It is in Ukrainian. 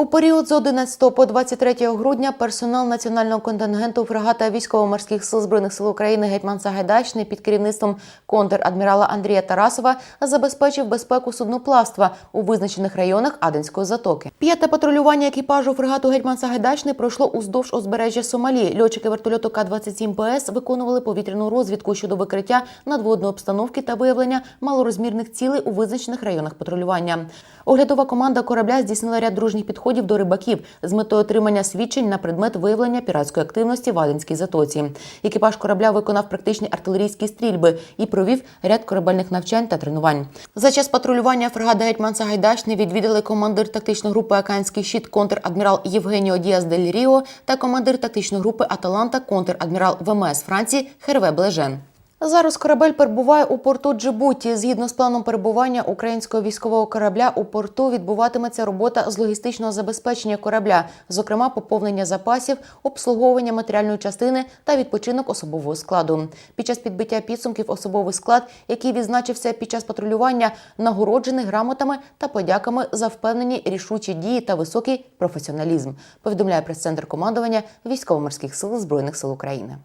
У період з 11 по 23 грудня персонал національного контингенту фрегата військово-морських сил збройних сил України гетьман Сагайдачний під керівництвом контр-адмірала Андрія Тарасова забезпечив безпеку судноплавства у визначених районах Аденської затоки. П'яте патрулювання екіпажу фрегату гетьман Сагайдачний пройшло уздовж узбережжя Сомалі. Льотчики вертольоту К-27 ПС виконували повітряну розвідку щодо викриття надводної обстановки та виявлення малорозмірних цілей у визначених районах патрулювання. Оглядова команда корабля здійснила ряд дружніх підходів до рибаків з метою отримання свідчень на предмет виявлення піратської активності в Аденській затоці. Екіпаж корабля виконав практичні артилерійські стрільби і провів ряд корабельних навчань та тренувань. За час патрулювання фрегата Гетьман Сагайдачний відвідали командир тактичної групи Аканський щит контр-адмірал Євгеніо Діас дель Ріо та командир тактичної групи Аталанта контр-адмірал ВМС Франції Херве Блежен. Зараз корабель перебуває у порту Джибуті. Згідно з планом перебування українського військового корабля у порту відбуватиметься робота з логістичного забезпечення корабля, зокрема поповнення запасів, обслуговування матеріальної частини та відпочинок особового складу. Під час підбиття підсумків особовий склад, який відзначився під час патрулювання, нагороджений грамотами та подяками за впевнені рішучі дії та високий професіоналізм. Повідомляє прес-центр командування військово-морських сил збройних сил України.